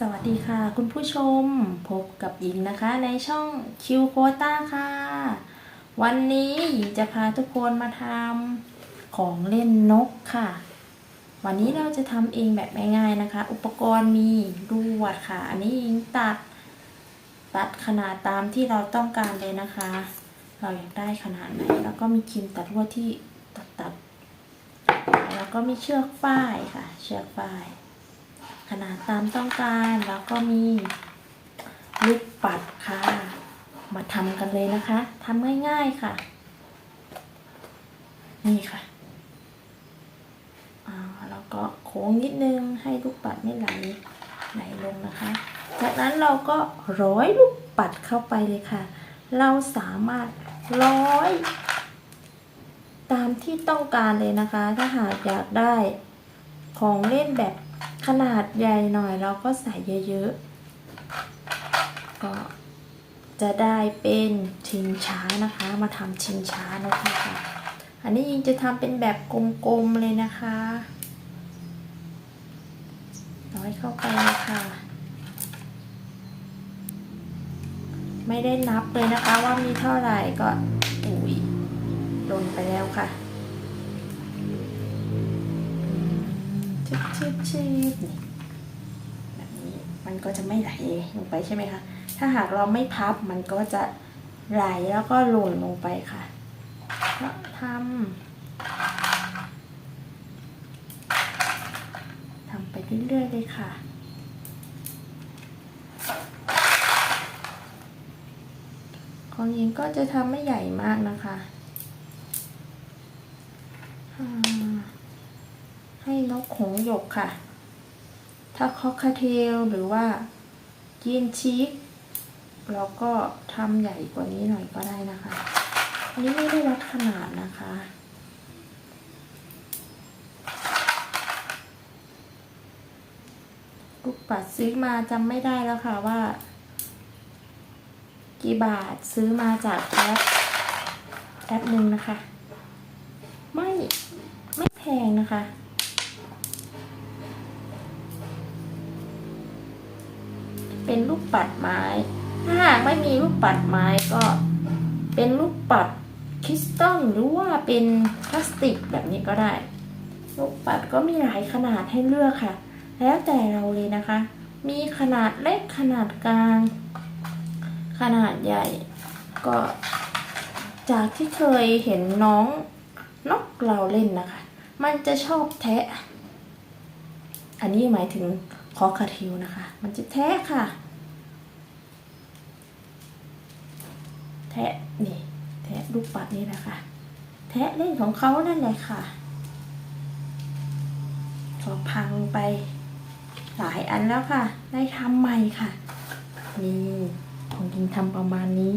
สวัสดีค่ะ คุณผู้ชมพบกับหญิงนะคะในช่องคิวโคต้าค่ะ วันนี้หญิงจะพาทุกคนมาทำของเล่นนกค่ะ วันนี้เราจะทำเองแบบง่ายๆนะคะ อุปกรณ์มีลวดค่ะ อันนี้หญิงตัด ตัดขนาดตามที่เราต้องการเลยนะคะ เราอยากได้ขนาดไหน แล้วก็มีครีมตัดลวดที่ตัดตัดๆแล้วก็มีเชือกฝ้ายค่ะ เชือกฝ้าย ขนาดตามต้องการแล้วก็มีลูกปัดค่ะ มาทำกันเลยนะคะทำง่ายๆค่ะ นี่ค่ะแล้วก็โค้งนิดนึงให้ลูกปัดไม่ไหลไหลลงนะคะ จากนั้นเราก็ร้อยลูกปัดเข้าไปเลยค่ะ เราสามารถร้อย ตามที่ต้องการเลยนะคะ ถ้าหากอยากได้ของเล่นแบบ ขนาดใหญ่หน่อยเราก็ใส่เยอะๆ ก็จะได้เป็นชิงช้านะคะ มาทำชิงช้านะคะค่ะอันนี้ยิงจะทำเป็นแบบกลมๆเลยนะคะร้อยเข้าไปเลยค่ะ ไม่ได้นับเลยนะคะว่ามีเท่าไหร่ก็อุ้ยลงไปแล้วค่ะ ชิบชิบชิบนี่แบบนี้มันก็จะไม่ไหลลงไปใช่ไหมคะ ถ้าหากเราไม่พับมันก็จะไหลแล้วก็หล่นลงไปค่ะก็ทำทำไปเรื่อยๆเลยค่ะของหญิงก็จะทำไม่ใหญ่มากนะคะอ่า ให้นก หยกค่ะ ถ้าคอกคาเทลหรือว่ายีนชีกเราก็ทำใหญ่กว่านี้หน่อยก็ได้นะคะ อันนี้ไม่ได้วัดขนาดนะคะ ลูกปัดซื้อมาจำไม่ได้แล้วค่ะว่า กี่บาทซื้อมาจากแอปแอปหนึ่งนะคะ ไม่ ไม่แพงนะคะ เป็นลูกปัดไม้ ถ้าหากไม่มีลูกปัดไม้ก็เป็นลูกปัดคริสตัลหรือว่าเป็นพลาสติกแบบนี้ก็ได้ ลูกปัดก็มีหลายขนาดให้เลือกค่ะ แล้วแต่เราเลยนะคะ มีขนาดเล็กขนาดกลาง ขนาดใหญ่ ก็ จากที่เคยเห็นน้องนกเราเล่นนะคะ มันจะชอบแทะ อันนี้หมายถึง คอคาทิวนะคะ มันจะแทะค่ะ แทะนี่ แทะลูกปัดนี่นะคะ แทะเล่นของเขานั่นแหละค่ะก็พังไปหลายอันแล้วค่ะ ได้ทำใหม่ค่ะ นี่ของจริงทำประมาณนี้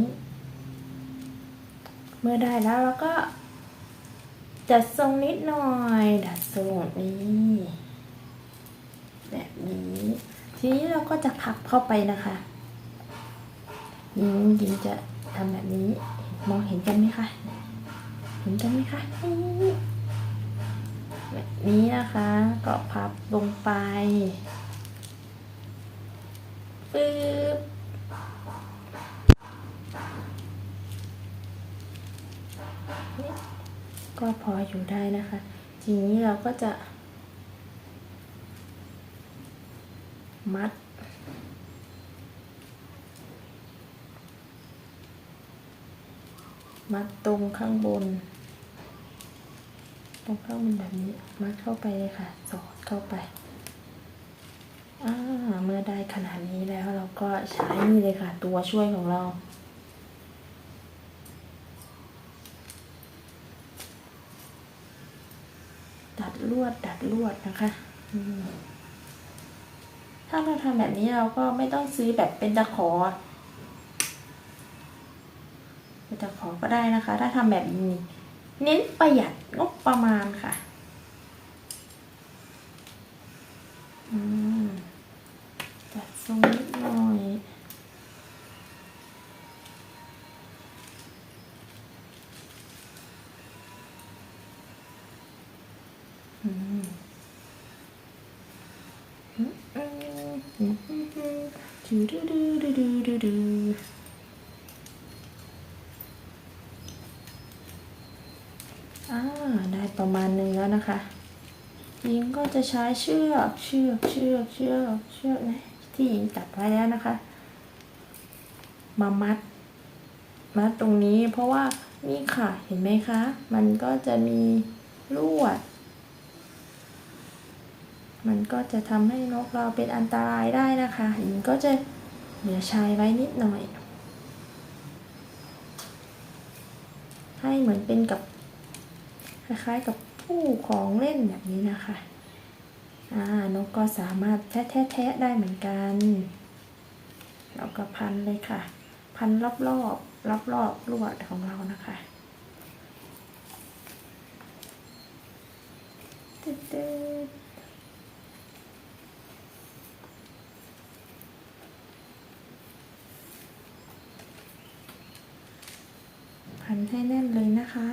เมื่อได้แล้วเราก็จัดทรงนิดหน่อย ดัดทรงนี้ แบบนี้ ทีนี้เราก็จะพับเข้าไปนะคะยิงยิงจะทำแบบนี้มองเห็นกันไหมคะ เห็นกันไหมคะแบบนี้นะคะ ก็พับลงไปปึ๊บก็พออยู่ได้นะคะ ทีนี้เราก็จะ มัด มัดตรงข้างบน ตรงข้างบนแบบนี้ มัดเข้าไปเลยค่ะ สอดเข้าไปอ่าเมื่อได้ขนาดนี้แล้วเราก็ใช้นี่เลยค่ะ ตัวช่วยของเราดัดลวดดัดลวดนะคะอืม ถ้าเราทำแบบนี้เราก็ไม่ต้องซื้อแบบเป็นตะขอเป็นตะขอก็ได้นะคะ ถ้าทำแบบนี้ เน้นประหยัดงบประมาณค่ะอืมจัดทรงนิ อ่าได้ประมาณหนึงแล้วนะคะหญิงก็จะใช้เชือกเชือกเชือกเชือกเชือกนะที่หญิงตัดไว้แล้วนะคะ มามัด มัดตรงนี้เพราะว่านี่ค่ะเห็นไหมคะ มันก็จะมีลวด มันก็จะทำให้นกเราเป็นอันตรายได้นะคะหญิงก็จะเหลือชายไว้นิดหน่อย ให้เหมือนเป็นกับคล้ายๆกับผู้ของเล่นแบบนี้นะคะอ่านกก็สามารถแทะแทะแทะได้เหมือนกันแล้วก็พันเลยค่ะ พันรอบรอบรอบรอบๆลวดของเรานะคะตึ๊ด พันให้แน่นเลยนะคะ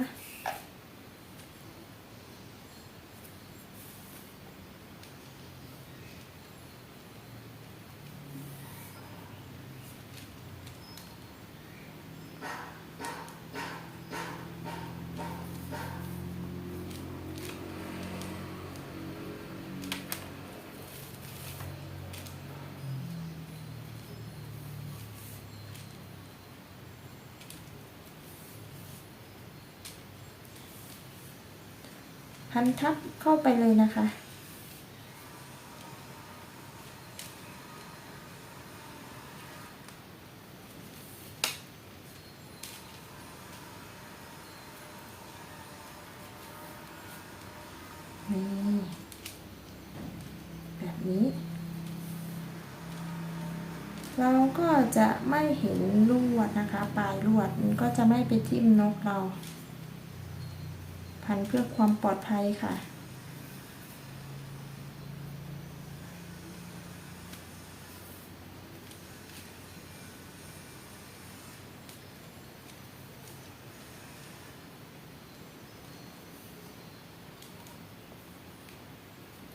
พันทับเข้าไปเลยนะคะ นี่ แบบนี้ เราก็จะไม่เห็นลวดนะคะ ปลายลวดมันก็จะไม่ไปทิ่มนกเรา พันเพื่อความปลอดภัยค่ะ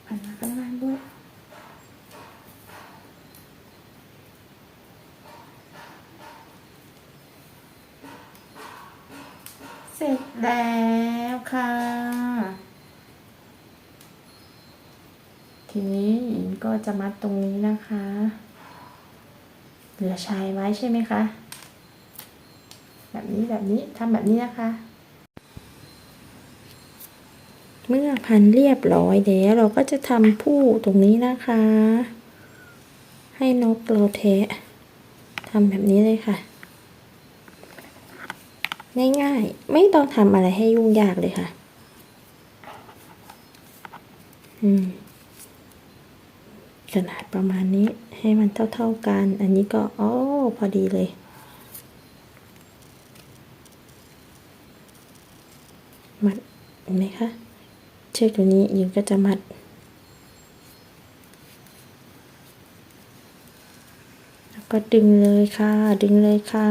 พันมาข้างล่างด้วยเสร็จแล้ว ค่ะ ทีนี้หญิงก็จะมัดตรงนี้นะคะ เหลือชายไว้ใช่ไหมคะ แบบนี้แบบนี้ทำแบบนี้นะคะ เมื่อพันเรียบร้อยแล้วเราก็จะทำผู้ตรงนี้นะคะ ให้นกเราแทะทำแบบนี้เลยค่ะ ง่ายๆ ไม่ต้องทำอะไรให้ยุ่งยากเลยค่ะ อืมขนาดประมาณนี้ให้มันเท่าๆกัน อันนี้ก็อ๋อพอดีเลย มัดเห็นไหมคะ เชือกตัวนี้ยิงก็จะมัด แล้วก็ดึงเลยค่ะ ดึงเลยค่ะ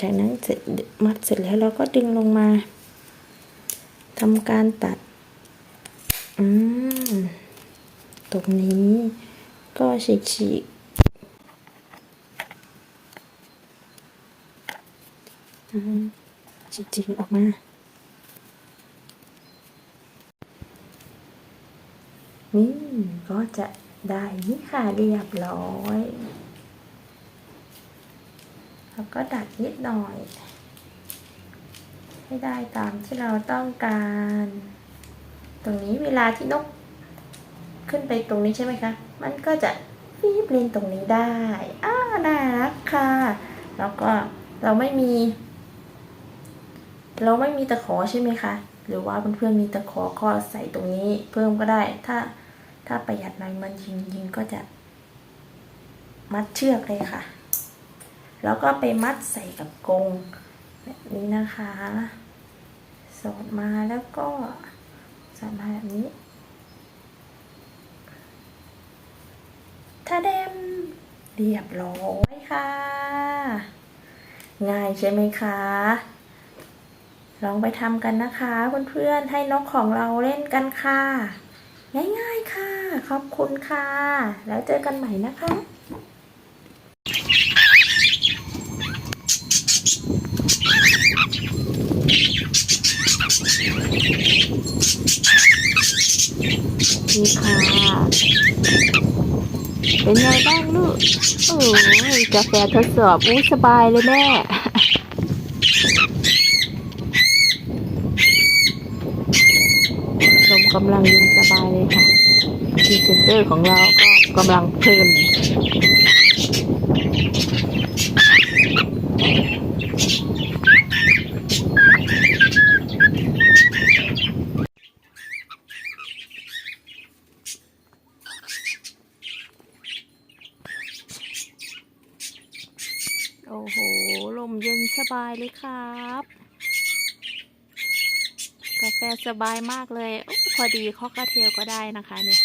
จากนั้น เสร็จมัดเสร็จแล้วเราก็ดึงลงมาทำการตัด อืม ตรงนี้ก็ฉีกฉีกอืมฉีกฉีกออกมา นี่ก็จะได้นี่ค่ะเรียบร้อย แล้วก็ดัดนิดหน่อย ให้ได้ตามที่เราต้องการ ตรงนี้เวลาที่นกขึ้นไปตรงนี้ใช่ไหมคะ มันก็จะฟีบเลนตรงนี้ได้ อ้าน่ารักค่ะ แล้วก็เราไม่มี เราไม่มีตะขอใช่ไหมคะ หรือว่าเพื่อนๆมีตะขอก็ใส่ตรงนี้ เพิ่มก็ได้ ถ้าถ้าประหยัดหน่อยมันยิงยิงก็จะมัดเชือกเลยค่ะ แล้วก็ไปมัดใส่กับกรงแบบนี้นะคะ สอดมาแล้วก็สอดมาแบบนี้ถ้าเดมเรียบร้อยค่ะ ง่ายใช่ไหมคะ ลองไปทำกันนะคะเพื่อนๆให้นกของเราเล่นกันค่ะ ง่ายๆค่ะ ขอบคุณค่ะ แล้วเจอกันใหม่นะคะ นี่ค่ะ เป็นไงบ้างลูก โอ้ยกาแฟทดสอบอู้สบายเลยแม่ลมกำลังเย็นสบายเลยค่ะพรีเซนเตอร์ของเราก็กำลังเพลิน โอ้โห ลมเย็น สบายเลยครับ กาแฟสบายมากเลยอพอดีคอกเทลก็ได้นะคะเนี่ย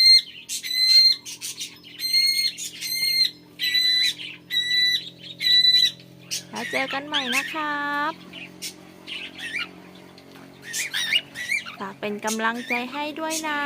แล้วเจอกันใหม่นะครับฝากเป็นกำลังใจให้ด้วยนะ